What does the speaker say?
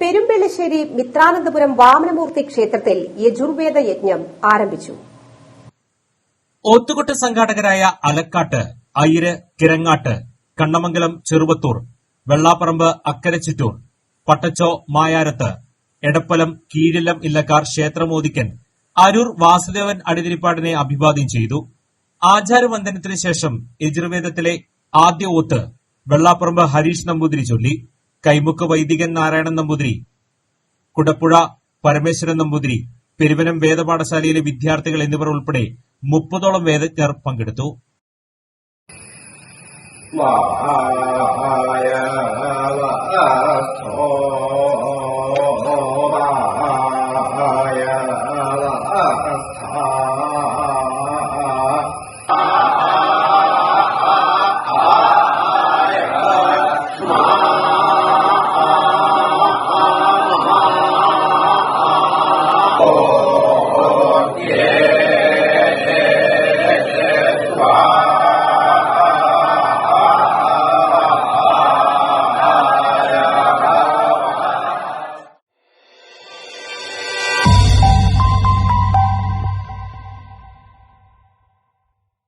പെരുമ്പെള്ളശ്ശേരി മിത്രാനന്തപുരം വാമനമൂർത്തി ക്ഷേത്രത്തിൽ യജുർവേദ യജ്ഞം ആരംഭിച്ചു. ഓത്തുകൊട്ട് സംഘാടകരായ അലക്കാട്ട് അയിര് കിരങ്ങാട്ട് കണ്ണമംഗലം ചെറുവത്തൂർ വെള്ളാപ്പറമ്പ് അക്കരെ ചിറ്റൂർ പട്ടച്ചോ മായാരത്ത് എടപ്പലം കീഴിലം ഇല്ലക്കാർ ക്ഷേത്രമോദിക്കൻ അരൂർ വാസുദേവൻ അടിതിരിപ്പാടിനെ അഭിവാദ്യം ചെയ്തു. ആചാരവന്ദനത്തിന് ശേഷം യജുർവേദത്തിലെ ആദ്യ ഓത്ത് വെള്ളാപ്പറമ്പ് ഹരീഷ് നമ്പൂതിരി ചൊല്ലി. കൈമുക്ക് വൈദികൻ നാരായണൻ നമ്പൂതിരി കുടപ്പുഴ പരമേശ്വരൻ നമ്പൂതിരി പെരുവനം വേദപാഠശാലയിലെ വിദ്യാർത്ഥികൾ എന്നിവർ ഉൾപ്പെടെ മുപ്പതോളം വേദജ്ഞർ പങ്കെടുത്തു വാസ്തോ